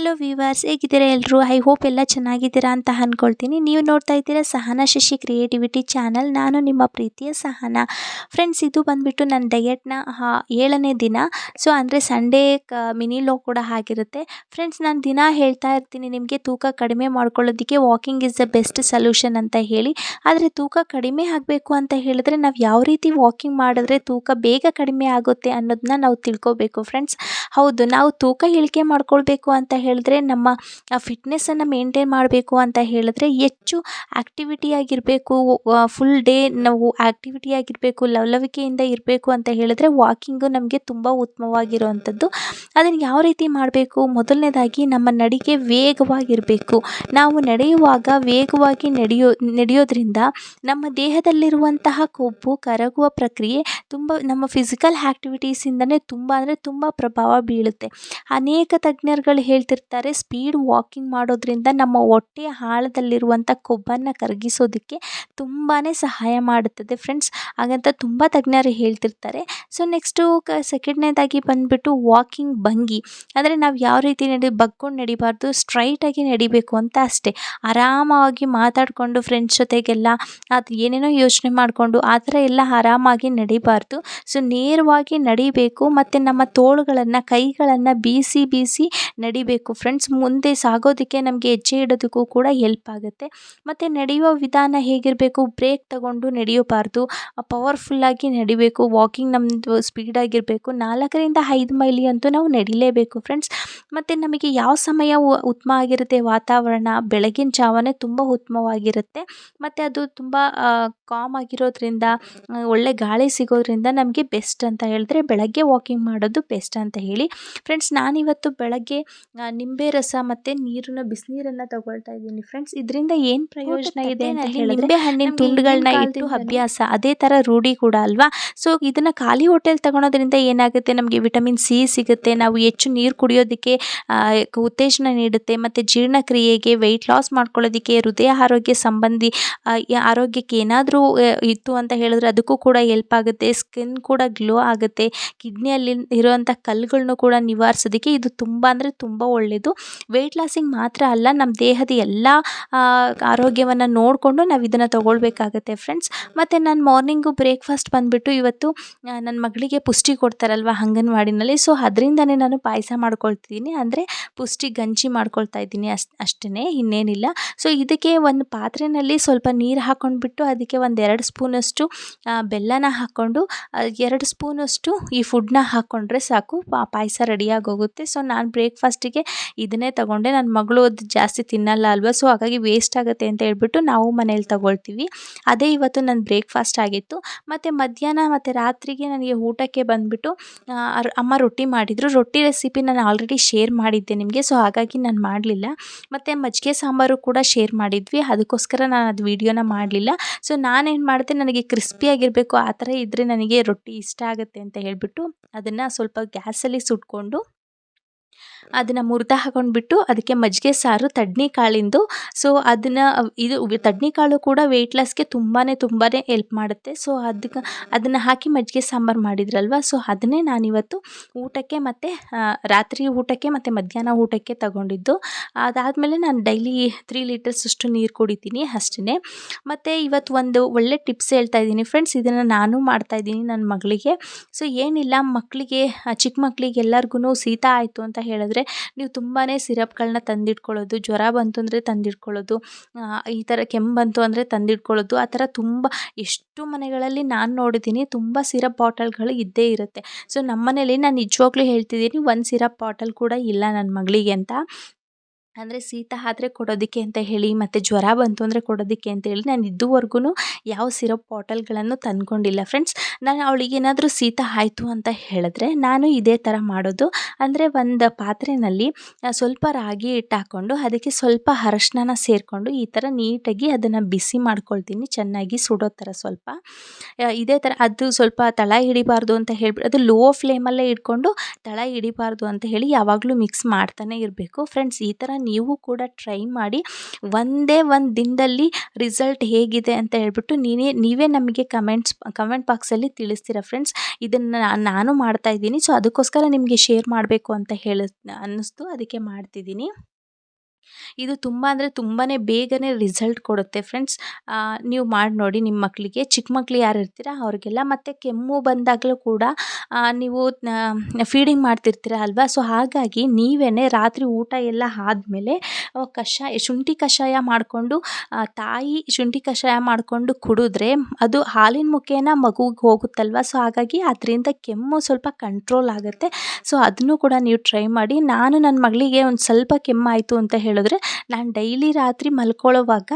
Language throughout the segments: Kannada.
ಹಲೋ ವಿವರ್ಸ್ ಹೇಗಿದ್ದೀರಾ ಎಲ್ಲರೂ ಐ ಹೋಪ್ ಎಲ್ಲ ಚೆನ್ನಾಗಿದ್ದೀರಾ ಅಂತ ಅಂದ್ಕೊಳ್ತೀನಿ ನೀವು ನೋಡ್ತಾ ಇದ್ದೀರಾ ಸಹನಾ ಶಶಿ ಕ್ರಿಯೇಟಿವಿಟಿ ಚಾನಲ್ ನಾನು ನಿಮ್ಮ ಪ್ರೀತಿಯ ಸಹನಾ. ಫ್ರೆಂಡ್ಸ್ ಇದು ಬಂದುಬಿಟ್ಟು ನನ್ನ ಡಯಟ್ನ ಏಳನೇ ದಿನ. ಸೊ ಅಂದರೆ ಸಂಡೇ ಕ ಮಿನಿ ಲೋ ಕೂಡ ಆಗಿರುತ್ತೆ. ಫ್ರೆಂಡ್ಸ್ ನಾನು ದಿನ ಹೇಳ್ತಾ ಇರ್ತೀನಿ ನಿಮಗೆ, ತೂಕ ಕಡಿಮೆ ಮಾಡ್ಕೊಳ್ಳೋದಕ್ಕೆ walking is the best solution ಅಂತ ಹೇಳಿ. ಆದರೆ ತೂಕ ಕಡಿಮೆ ಆಗಬೇಕು ಅಂತ ಹೇಳಿದ್ರೆ ನಾವು ಯಾವ ರೀತಿ ವಾಕಿಂಗ್ ಮಾಡಿದ್ರೆ ತೂಕ ಬೇಗ ಕಡಿಮೆ ಆಗುತ್ತೆ ಅನ್ನೋದನ್ನ ನಾವು ತಿಳ್ಕೊಬೇಕು. ಫ್ರೆಂಡ್ಸ್ ಹೌದು, ನಾವು ತೂಕ ಇಳಿಕೆ ಮಾಡ್ಕೊಳ್ಬೇಕು ಅಂತ ಹೇಳಿದ್ರೆ ನಮ್ಮ ಫಿಟ್ನೆಸ್ಸನ್ನು ಮೇಂಟೈನ್ ಮಾಡಬೇಕು ಅಂತ ಹೇಳಿದ್ರೆ ಹೆಚ್ಚು ಆ್ಯಕ್ಟಿವಿಟಿಯಾಗಿರಬೇಕು ಫುಲ್ ಡೇ ನಾವು ಆ್ಯಕ್ಟಿವಿಟಿಯಾಗಿರಬೇಕು ಲವಲವಿಕೆಯಿಂದ ಇರಬೇಕು ಅಂತ ಹೇಳಿದ್ರೆ ವಾಕಿಂಗು ನಮಗೆ ತುಂಬ ಉತ್ತಮವಾಗಿರುವಂಥದ್ದು. ಅದನ್ನು ಯಾವ ರೀತಿ ಮಾಡಬೇಕು? ಮೊದಲನೇದಾಗಿ ನಮ್ಮ ನಡಿಗೆ ವೇಗವಾಗಿರಬೇಕು. ನಾವು ನಡೆಯುವಾಗ ವೇಗವಾಗಿ ನಡೆಯೋ, ನಡೆಯೋದ್ರಿಂದ ನಮ್ಮ ದೇಹದಲ್ಲಿರುವಂತಹ ಕೊಬ್ಬು ಕರಗುವ ಪ್ರಕ್ರಿಯೆ ತುಂಬ, ನಮ್ಮ ಫಿಸಿಕಲ್ ಆ್ಯಕ್ಟಿವಿಟೀಸಿಂದನೇ ತುಂಬ ಅಂದರೆ ತುಂಬ ಪ್ರಭಾವ ಬೀಳುತ್ತೆ. ಅನೇಕ ತಜ್ಞರುಗಳು ಹೇಳ್ತಿರ್ತಾರೆ ಸ್ಪೀಡ್ ವಾಕಿಂಗ್ ಮಾಡೋದ್ರಿಂದ ನಮ್ಮ ಹೊಟ್ಟೆಯ ಆಳದಲ್ಲಿರುವಂಥ ಕೊಬ್ಬನ್ನು ಕರಗಿಸೋದಕ್ಕೆ ತುಂಬಾ ಸಹಾಯ ಮಾಡುತ್ತದೆ ಫ್ರೆಂಡ್ಸ್ ಹಾಗಂತ ತುಂಬ ತಜ್ಞರು ಹೇಳ್ತಿರ್ತಾರೆ. ಸೊ ನೆಕ್ಸ್ಟು ಕ ಸೆಕೆಂಡ್ನೇದಾಗಿ ಬಂದುಬಿಟ್ಟು ವಾಕಿಂಗ್ ಭಂಗಿ. ಅಂದರೆ ನಾವು ಯಾವ ರೀತಿ ನಡಿ, ಬಗ್ಕೊಂಡು ನಡಿಬಾರ್ದು ಸ್ಟ್ರೈಟಾಗಿ ನಡಿಬೇಕು ಅಂತ ಅಷ್ಟೇ. ಆರಾಮವಾಗಿ ಮಾತಾಡಿಕೊಂಡು ಫ್ರೆಂಡ್ಸ್ ಜೊತೆಗೆಲ್ಲ ಅದು ಏನೇನೋ ಯೋಚನೆ ಮಾಡಿಕೊಂಡು ಆ ಥರ ಎಲ್ಲ ಆರಾಮಾಗಿ ನಡಿಬಾರ್ದು. ಸೊ ನೇರವಾಗಿ ನಡಿಬೇಕು ಮತ್ತು ನಮ್ಮ ತೋಳುಗಳನ್ನು, ಕೈಗಳನ್ನು ಬೀಸಿ ಬೀಸಿ ನಡಿಬೇಕು. ಫ್ರೆಂಡ್ಸ್, ಮುಂದೆ ಸಾಗೋದಕ್ಕೆ ನಮಗೆ ಹೆಜ್ಜೆ ಇಡೋದಕ್ಕೂ ಕೂಡ ಹೆಲ್ಪ್ ಆಗುತ್ತೆ. ಮತ್ತು ನಡೆಯುವ ವಿಧಾನ ಹೇಗಿರಬೇಕು? ಬ್ರೇಕ್ ತಗೊಂಡು ನಡೆಯಬಾರ್ದು. ಪವರ್ಫುಲ್ಲಾಗಿ ನಡಿಬೇಕು. ವಾಕಿಂಗ್ ನಮ್ಮದು ಸ್ಪೀಡಾಗಿರಬೇಕು ನಾಲ್ಕರಿಂದ ಐದು ಮೈಲಿ ಅಂತೂ ನಾವು ನಡಿಲೇಬೇಕು ಫ್ರೆಂಡ್ಸ್ ಮತ್ತು ನಮಗೆ ಯಾವ ಸಮಯ ಉತ್ತಮ ಆಗಿರುತ್ತೆ? ವಾತಾವರಣ, ಬೆಳಗಿನ ಜಾವನೇ ತುಂಬ ಉತ್ತಮವಾಗಿರುತ್ತೆ. ಮತ್ತು ಅದು ತುಂಬ ಕಾಮ್ ಆಗಿರೋದ್ರಿಂದ ಒಳ್ಳೆ ಗಾಳಿ ಸಿಗೋದ್ರಿಂದ ನಮಗೆ ಬೆಸ್ಟ್ ಅಂತ ಹೇಳಿದ್ರೆ ಬೆಳಗ್ಗೆ ವಾಕಿಂಗ್ ಮಾಡೋದು ಬೆಸ್ಟ್ ಅಂತ ಹೇಳಿ. ಫ್ರೆಂಡ್ಸ್ ನಾನಿವತ್ತು ಬೆಳಗ್ಗೆ ನಿಂಬೆ ರಸ ಮತ್ತೆ ನೀರನ್ನು ಬಿಸಿನೀರನ್ನು ತಗೊಳ್ತಾ ಇದ್ದೀನಿ ಫ್ರೆಂಡ್ಸ್ ಇದರಿಂದ ಏನು ಪ್ರಯೋಜನ ಇದೆ ಅಂತ ಹೇಳಿದ್ರೆ ನಿಂಬೆ ಹಣ್ಣಿನ ತುಂಡುಗಳನ್ನ ಇಟ್ಟು ಅಭ್ಯಾಸ ಅದೇ ತರ ರೂಢಿ ಕೂಡ ಅಲ್ವಾ? ಸೊ ಇದನ್ನ ಖಾಲಿ ಹೋಟೆಲ್ ತಗೊಳೋದ್ರಿಂದ ಏನಾಗುತ್ತೆ? ನಮಗೆ ವಿಟಮಿನ್ ಸಿ ಸಿಗುತ್ತೆ ನಾವು ಹೆಚ್ಚು ನೀರು ಕುಡಿಯೋದಕ್ಕೆ ಉತ್ತೇಜನ ನೀಡುತ್ತೆ ಮತ್ತೆ ಜೀರ್ಣಕ್ರಿಯೆಗೆ ವೆಯ್ಟ್ ಲಾಸ್ ಮಾಡ್ಕೊಳ್ಳೋದಕ್ಕೆ ಹೃದಯ ಆರೋಗ್ಯ ಸಂಬಂಧಿ ಆರೋಗ್ಯಕ್ಕೆ ಏನಾದರೂ ಇತ್ತು ಅಂತ ಹೇಳಿದ್ರೆ ಅದಕ್ಕೂ ಕೂಡ ಹೆಲ್ಪ್ ಆಗುತ್ತೆ. ಸ್ಕಿನ್ ಕೂಡ ಗ್ಲೋ ಆಗುತ್ತೆ. ಕಿಡ್ನಿಯಲ್ಲಿ ಇರುವಂಥ ಕಲ್ಲುಗಳ್ನು ಕೂಡ ನಿವಾರಿಸೋದಕ್ಕೆ ಇದು ತುಂಬ ಅಂದರೆ ತುಂಬ ಒಳ್ಳೆಯದು ವೆಯ್ಟ್ ಲಾಸಿಂಗ್ ಮಾತ್ರ ಅಲ್ಲ ನಮ್ಮ ದೇಹದ ಎಲ್ಲ ಆರೋಗ್ಯವನ್ನು ನೋಡಿಕೊಂಡು ನಾವು ಇದನ್ನು ತೊಗೊಳ್ಬೇಕಾಗತ್ತೆ ಫ್ರೆಂಡ್ಸ್ ಮತ್ತು ನಾನು ಮಾರ್ನಿಂಗು ಬ್ರೇಕ್ಫಾಸ್ಟ್ ಬಂದುಬಿಟ್ಟು ಇವತ್ತು ನನ್ನ ಮಗಳಿಗೆ ಪುಷ್ಟಿ ಕೊಡ್ತಾರಲ್ವ ಅಂಗನವಾಡಿನಲ್ಲಿ. ಸೊ ಅದರಿಂದನೇ ನಾನು ಪಾಯಸ ಮಾಡ್ಕೊಳ್ತಿದ್ದೀನಿ ಅಂದರೆ ಪುಷ್ಟಿ ಗಂಜಿ ಮಾಡ್ಕೊಳ್ತಾ ಇದ್ದೀನಿ ಅಷ್ಟು ಅಷ್ಟೇ ಇನ್ನೇನಿಲ್ಲ. ಸೊ ಇದಕ್ಕೆ ಒಂದು ಪಾತ್ರೆಯಲ್ಲಿ ಸ್ವಲ್ಪ ನೀರು ಹಾಕ್ಕೊಂಡ್ಬಿಟ್ಟು ಅದಕ್ಕೆ ಒಂದು ಎರಡು ಸ್ಪೂನಷ್ಟು ಬೆಲ್ಲನ ಹಾಕ್ಕೊಂಡು ಎರಡು ಸ್ಪೂನಷ್ಟು ಈ ಫುಡ್ನ ಹಾಕ್ಕೊಂಡ್ರೆ ಸಾಕು ಪಾಯಸ ರೆಡಿಯಾಗಿ ಹೋಗುತ್ತೆ ಸೊ ನಾನು ಬ್ರೇಕ್ಫಾಸ್ಟಿಗೆ ಇದನ್ನೇ ತಗೊಂಡೆ. ನನ್ನ ಮಗಳು ಅದು ಜಾಸ್ತಿ ತಿನ್ನಲ್ಲ ಅಲ್ವಾ ಸೊ ಹಾಗಾಗಿ ವೇಸ್ಟ್ ಆಗುತ್ತೆ ಅಂತ ಹೇಳ್ಬಿಟ್ಟು ನಾವು ಮನೇಲಿ ತಗೊಳ್ತೀವಿ. ಅದೇ ಇವತ್ತು ನನ್ನ ಬ್ರೇಕ್ಫಾಸ್ಟ್ ಆಗಿತ್ತು. ಮತ್ತು ಮಧ್ಯಾಹ್ನ ಮತ್ತು ರಾತ್ರಿಗೆ ನನಗೆ ಊಟಕ್ಕೆ ಬಂದುಬಿಟ್ಟು ಅಮ್ಮ ರೊಟ್ಟಿ ಮಾಡಿದರು. ರೊಟ್ಟಿ ರೆಸಿಪಿ ನಾನು ಆಲ್ರೆಡಿ ಶೇರ್ ಮಾಡಿದ್ದೆ ನಿಮಗೆ ಸೊ ಹಾಗಾಗಿ ನಾನು ಮಾಡಲಿಲ್ಲ. ಮತ್ತು ಮಜ್ಜಿಗೆ ಸಾಂಬಾರು ಕೂಡ ಶೇರ್ ಮಾಡಿದ್ವಿ. ಅದಕ್ಕೋಸ್ಕರ ನಾನು ಅದು ವೀಡಿಯೋನ ಮಾಡಲಿಲ್ಲ. ಸೊ ನಾನೇನು ಮಾಡಿದೆ, ನನಗೆ ಕ್ರಿಸ್ಪಿಯಾಗಿರಬೇಕು ಆ ಥರ ಇದ್ದರೆ ನನಗೆ ರೊಟ್ಟಿ ಇಷ್ಟ ಆಗುತ್ತೆ ಅಂತ ಹೇಳಿಬಿಟ್ಟು ಅದನ್ನು ಸ್ವಲ್ಪ ಗ್ಯಾಸಲ್ಲಿ ಸುಟ್ಕೊಂಡು ಅದನ್ನು ಮುರಿದ ಹಾಕೊಂಡ್ಬಿಟ್ಟು ಅದಕ್ಕೆ ಮಜ್ಜಿಗೆ, ಸಾರು, ತಡ್ನಿ ಕಾಳಿಂದು. ಸೊ ಅದನ್ನು, ಇದು ತಡ್ನಿ ಕಾಳು ಕೂಡ ವೆಯ್ಟ್ ಲಾಸ್ಗೆ ತುಂಬಾ ತುಂಬಾ ಎಲ್ಪ್ ಮಾಡುತ್ತೆ. ಸೊ ಅದಕ್ಕೆ ಅದನ್ನು ಹಾಕಿ ಮಜ್ಜಿಗೆ, ಸಾಂಬಾರು ಮಾಡಿದ್ರಲ್ವ? ಸೊ ಅದನ್ನೇ ನಾನಿವತ್ತು ಊಟಕ್ಕೆ ಮತ್ತು ರಾತ್ರಿ ಊಟಕ್ಕೆ ಮತ್ತು ಮಧ್ಯಾಹ್ನ ಊಟಕ್ಕೆ ತಗೊಂಡಿದ್ದು. ಅದಾದಮೇಲೆ ನಾನು ಡೈಲಿ ತ್ರೀ ಲೀಟರ್ಸ್ ಅಷ್ಟು ನೀರು ಕುಡಿತೀನಿ ಅಷ್ಟೇ ಮತ್ತು ಇವತ್ತು ಒಂದು ಒಳ್ಳೆ ಟಿಪ್ಸ್ ಹೇಳ್ತಾ ಇದ್ದೀನಿ ಫ್ರೆಂಡ್ಸ್ ಇದನ್ನು ನಾನು ಮಾಡ್ತಾಯಿದ್ದೀನಿ ನನ್ನ ಮಗಳಿಗೆ. ಸೊ ಏನಿಲ್ಲ ಮಕ್ಕಳಿಗೆ ಚಿಕ್ಕ ಮಕ್ಕಳಿಗೆ ಎಲ್ಲರಿಗೂ ಶೀತ ಆಯಿತು ಅಂತ ಹೇಳಿದ್ರೆ ನೀವು ತುಂಬಾ ಸಿರಪ್ಗಳನ್ನ ತಂದಿಟ್ಕೊಳ್ಳೋದು, ಜ್ವರ ಬಂತು ಅಂದರೆ ತಂದಿಟ್ಕೊಳ್ಳೋದು ಈ ಥರ ಕೆಮ್ಮು ಬಂತು ಅಂದರೆ ತಂದಿಟ್ಕೊಳ್ಳೋದು, ಆ ಥರ ತುಂಬ ಎಷ್ಟು ಮನೆಗಳಲ್ಲಿ ನಾನು ನೋಡಿದ್ದೀನಿ ತುಂಬ ಸಿರಪ್ ಬಾಟಲ್ಗಳು ಇದ್ದೇ ಇರುತ್ತೆ. ಸೊ ನಮ್ಮ ಮನೇಲಿ ನಾನು ನಿಜವಾಗ್ಲೂ ಹೇಳ್ತಿದ್ದೀನಿ, ಒಂದು ಸಿರಪ್ ಬಾಟಲ್ ಕೂಡ ಇಲ್ಲ ನನ್ನ ಮಗಳಿಗೆ ಅಂತ. ಅಂದರೆ ಶೀತ ಆದರೆ ಕೊಡೋದಕ್ಕೆ ಅಂತ ಹೇಳಿ, ಮತ್ತು ಜ್ವರ ಬಂತು ಅಂದರೆ ಕೊಡೋದಕ್ಕೆ ಅಂತ ಹೇಳಿ ನಾನು ಇದುವರೆಗೂ ಯಾವ ಸಿರಪ್ ಬಾಟಲ್ಗಳನ್ನು ತಂದ್ಕೊಂಡಿಲ್ಲ. ಫ್ರೆಂಡ್ಸ್, ನಾನು ಅವಳಿಗೆ ಏನಾದರೂ ಶೀತ ಆಯಿತು ಅಂತ ಹೇಳಿದ್ರೆ ನಾನು ಇದೇ ಥರ ಮಾಡೋದು. ಅಂದರೆ ಒಂದು ಪಾತ್ರೆಯಲ್ಲಿ ಸ್ವಲ್ಪ ರಾಗಿ ಹಿಟ್ಟು ಹಾಕ್ಕೊಂಡು ಅದಕ್ಕೆ ಸ್ವಲ್ಪ ಅರಶಿನ ಸೇರಿಕೊಂಡು ಈ ಥರ ನೀಟಾಗಿ ಅದನ್ನು ಬಿಸಿ ಮಾಡ್ಕೊಳ್ತೀನಿ. ಚೆನ್ನಾಗಿ ಸುಡೋ ಥರ ಸ್ವಲ್ಪ. ಇದೇ ಥರ ಅದು ಸ್ವಲ್ಪ ತಳ ಹಿಡಿಬಾರ್ದು ಅಂತ ಹೇಳ್ಬಿಟ್ಟು ಅದು ಲೋ ಫ್ಲೇಮಲ್ಲೇ ಇಟ್ಕೊಂಡು ತಳ ಹಿಡಿಬಾರ್ದು ಅಂತ ಹೇಳಿ ಯಾವಾಗಲೂ ಮಿಕ್ಸ್ ಮಾಡ್ತಾನೆ ಇರಬೇಕು. ಫ್ರೆಂಡ್ಸ್, ಈ ಥರ ನೀವು ಕೂಡ ಟ್ರೈ ಮಾಡಿ ಒಂದೇ ಒಂದು ದಿನದಲ್ಲಿ ರಿಸಲ್ಟ್ ಹೇಗಿದೆ ಅಂತ ಹೇಳ್ಬಿಟ್ಟು ನೀನೇ, ನೀವೇ ನಮಗೆ ಕಮೆಂಟ್ಸ್ ಕಮೆಂಟ್ ಬಾಕ್ಸಲ್ಲಿ ತಿಳಿಸ್ತೀರಾ ಫ್ರೆಂಡ್ಸ್ ಇದನ್ನು ನಾನು ಮಾಡ್ತಾ ಇದ್ದೀನಿ. ಸೊ ಅದಕ್ಕೋಸ್ಕರ ನಿಮಗೆ ಶೇರ್ ಮಾಡಬೇಕು ಅಂತ ಹೇಳಿ, ಅನ್ನಿಸ್ತು. ಅದಕ್ಕೆ ಮಾಡ್ತಿದ್ದೀನಿ. ಇದು ತುಂಬ ಅಂದರೆ ತುಂಬಾ ಬೇಗನೆ ರಿಸಲ್ಟ್ ಕೊಡುತ್ತೆ ಫ್ರೆಂಡ್ಸ್ ನೀವು ಮಾಡಿ ನೋಡಿ ನಿಮ್ಮ ಮಕ್ಕಳಿಗೆ ಚಿಕ್ಕ ಮಕ್ಳು ಯಾರು ಇರ್ತೀರ? ಅವ್ರಿಗೆಲ್ಲ ಮತ್ತು ಕೆಮ್ಮು ಬಂದಾಗಲೂ ಕೂಡ ನೀವು ಫೀಡಿಂಗ್ ಮಾಡ್ತಿರ್ತೀರ ಅಲ್ವಾ? ಸೊ ಹಾಗಾಗಿ ನೀವೇ ರಾತ್ರಿ ಊಟ ಎಲ್ಲ ಆದಮೇಲೆ ಕಷಾಯ, ಶುಂಠಿ ಕಷಾಯ ಮಾಡಿಕೊಂಡು ತಾಯಿ ಶುಂಠಿ ಕಷಾಯ ಮಾಡಿಕೊಂಡು ಕುಡಿದ್ರೆ ಅದು ಹಾಲಿನ ಮುಖೇನ ಮಗುಗೆ ಹೋಗುತ್ತಲ್ವ? ಸೊ ಹಾಗಾಗಿ ಅದರಿಂದ ಕೆಮ್ಮು ಸ್ವಲ್ಪ ಕಂಟ್ರೋಲ್ ಆಗುತ್ತೆ. ಸೊ ಅದನ್ನು ಕೂಡ ನೀವು ಟ್ರೈ ಮಾಡಿ. ನಾನು ನನ್ನ ಮಗಳಿಗೆ ಒಂದು ಸ್ವಲ್ಪ ಕೆಮ್ಮಾಯಿತು ಅಂತ ಹೇಳಿದ್ರೆ ನಾನು ಡೈಲಿ ರಾತ್ರಿ ಮಲ್ಕೊಳ್ಳೋವಾಗ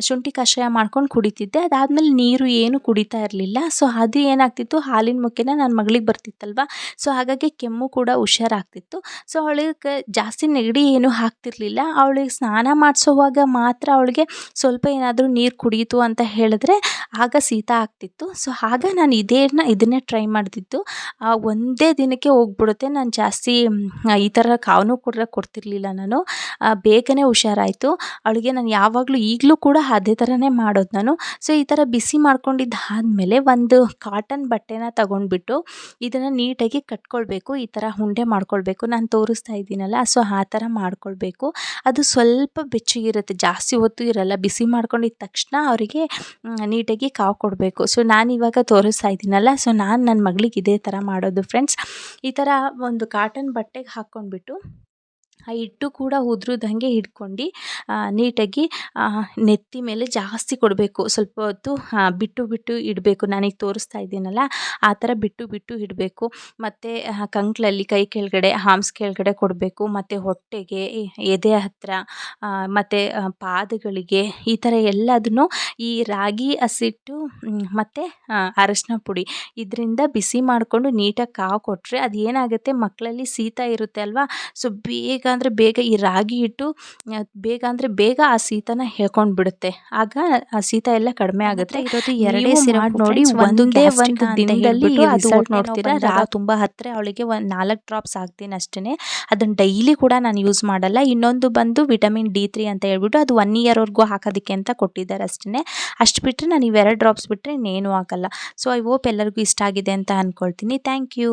ಶುಂಠಿ ಕಷಾಯ ಮಾಡ್ಕೊಂಡು ಕುಡಿತಿದ್ದೆ. ಅದಾದಮೇಲೆ ನೀರು ಏನು ಕುಡಿತಾ ಇರಲಿಲ್ಲ. ಸೊ, ಅದು ಏನಾಗ್ತಿತ್ತು? ಹಾಲಿನ ಮುಖೇನ ನನ್ನ ಮಗಳಿಗೆ ಬರ್ತಿತ್ತಲ್ವ? ಸೊ, ಹಾಗಾಗಿ ಕೆಮ್ಮು ಕೂಡ ಹುಷಾರಾಗ್ತಿತ್ತು. ಸೊ, ಅವಳಿಗೆ ಜಾಸ್ತಿ ನೆಗಡಿ ಏನು ಹಾಕ್ತಿರ್ಲಿಲ್ಲ. ಅವಳಿಗೆ ಸ್ನಾನ ಮಾಡಿಸೋವಾಗ ಮಾತ್ರ ಅವಳಿಗೆ ಸ್ವಲ್ಪ ಏನಾದರೂ ನೀರು ಕುಡಿಯಿತು ಅಂತ ಹೇಳಿದ್ರೆ, ಆಗ ಶೀತ ಆಗ್ತಿತ್ತು. ಸೊ, ಆಗ ನಾನು ಇದೇನ ಇದನ್ನೇ ಟ್ರೈ ಮಾಡ್ತಿತ್ತು ಒಂದೇ ದಿನಕ್ಕೆ ಹೋಗ್ಬಿಡುತ್ತೆ. ನಾನು ಜಾಸ್ತಿ ಈ ಥರ ಕಾವನು ಕೂಡ ಕೊಡ್ತಿರ್ಲಿಲ್ಲ ನಾನು. ಬೇಗನೆ ಹುಷಾರಾಯಿತು. ಅವಳಿಗೆ ನಾನು ಯಾವಾಗಲೂ ಈಗಲೂ ಕೂಡ ಅದೇ ಥರನೇ ಮಾಡೋದು ನಾನು. ಸೊ ಈ ಥರ ಬಿಸಿ ಮಾಡ್ಕೊಂಡಿದ್ದಾದಮೇಲೆ ಒಂದು ಕಾಟನ್ ಬಟ್ಟೆನ ತಗೊಂಡ್ಬಿಟ್ಟು ಇದನ್ನು ನೀಟಾಗಿ ಕಟ್ಕೊಳ್ಬೇಕು. ಈ ಥರ ಉಂಡೆ ಮಾಡ್ಕೊಳ್ಬೇಕು. ನಾನು ತೋರಿಸ್ತಾ ಇದ್ದೀನಲ್ಲ ಸೊ ಆ ಥರ ಮಾಡ್ಕೊಳ್ಬೇಕು. ಅದು ಸ್ವಲ್ಪ ಬೆಚ್ಚಗಿರುತ್ತೆ, ಜಾಸ್ತಿ ಹೊತ್ತು ಇರಲ್ಲ. ಬಿಸಿ ಮಾಡ್ಕೊಂಡಿದ್ದ ತಕ್ಷಣ ಅವರಿಗೆ ನೀಟಾಗಿ ಕಾವು ಕೊಡಬೇಕು. ಸೊ ನಾನು ಇವಾಗ ತೋರಿಸ್ತಾ ಇದ್ದೀನಲ್ಲ ಸೊ ನಾನು ನನ್ನ ಮಗಳಿಗೆ ಇದೇ ಥರ ಮಾಡೋದು ಫ್ರೆಂಡ್ಸ್ ಈ ಥರ ಒಂದು ಕಾಟನ್ ಬಟ್ಟೆಗೆ ಹಾಕ್ಕೊಂಡ್ಬಿಟ್ಟು ಆ ಹಿಟ್ಟು ಕೂಡ ಉದ್ರದಂಗೆ ಹಿಡ್ಕೊಂಡು ನೀಟಾಗಿ ನೆತ್ತಿ ಮೇಲೆ ಜಾಸ್ತಿ ಕೊಡಬೇಕು. ಸ್ವಲ್ಪ ಹೊತ್ತು ಬಿಟ್ಟು ಬಿಟ್ಟು ಇಡಬೇಕು. ನಾನೀಗ ತೋರಿಸ್ತಾ ಇದ್ದೀನಲ್ಲ, ಆ ಥರ ಬಿಟ್ಟು ಬಿಟ್ಟು ಇಡಬೇಕು. ಮತ್ತು ಕಂಕ್ಳಲ್ಲಿ ಕೈ ಕೆಳಗಡೆ ಹಾಮ್ಸ್ ಕೆಳಗಡೆ ಕೊಡಬೇಕು. ಮತ್ತು ಹೊಟ್ಟೆಗೆ ಎದೆ ಹತ್ತಿರ ಮತ್ತು ಪಾದಗಳಿಗೆ ಈ ಥರ ಎಲ್ಲದನ್ನು ಈ ರಾಗಿ, ಹಸಿಟ್ಟು ಮತ್ತು ಅರಶಿನ ಪುಡಿ ಇದರಿಂದ ಬಿಸಿ ಮಾಡಿಕೊಂಡು ನೀಟಾಗಿ ಕಾವು ಕೊಟ್ಟರೆ ಅದು ಏನಾಗುತ್ತೆ ಮಕ್ಕಳಲ್ಲಿ ಶೀತ ಇರುತ್ತೆ ಅಲ್ವಾ? ಸೊ, ಬೇಗ ಅಂದರೆ ಬೇಗ ಈ ರಾಗಿ ಹಿಟ್ಟು ಬೇಗ ಅಂದರೆ ಬೇಗ ಆ ಶೀತನ ಹೇಳ್ಕೊಂಡು ಬಿಡುತ್ತೆ. ಆಗ ಆ ಶೀತ ಎಲ್ಲ ಕಡಿಮೆ ಆಗುತ್ತೆ. ಇರೋದು ಎರಡೇ ಸಿರಪ್ ನೋಡಿ ಒಂದೇ ಒಂದು ದಿನದಲ್ಲಿ ಅದು ನೋಡ್ತೀರಾ. ರಾ ತುಂಬ ಹತ್ತಿರ ಅವಳಿಗೆ ಒಂದು ನಾಲ್ಕು ಡ್ರಾಪ್ಸ್ ಹಾಕ್ತೀನಿ ಅಷ್ಟೇ ಅದನ್ನು ಡೈಲಿ ಕೂಡ ನಾನು ಯೂಸ್ ಮಾಡಲ್ಲ. ಇನ್ನೊಂದು ಬಂದು ವಿಟಮಿನ್ ಡಿ ತ್ರೀ ಅಂತ ಹೇಳ್ಬಿಟ್ಟು ಅದು ಒನ್ ಇಯರ್ವರೆಗೂ ಹಾಕೋದಕ್ಕೆ ಅಂತ ಕೊಟ್ಟಿದ್ದಾರೆ ಅಷ್ಟೇ ಅಷ್ಟು ಬಿಟ್ಟರೆ ನಾನು ಇವೆರಡು ಡ್ರಾಪ್ಸ್ ಬಿಟ್ಟರೆ ಇನ್ನೇನು ಹಾಕಲ್ಲ. ಸೊ ಐ ಹೋಪ್ ಎಲ್ಲರಿಗೂ ಇಷ್ಟ ಆಗಿದೆ ಅಂತ ಅಂದ್ಕೊಳ್ತೀನಿ ಥ್ಯಾಂಕ್ ಯು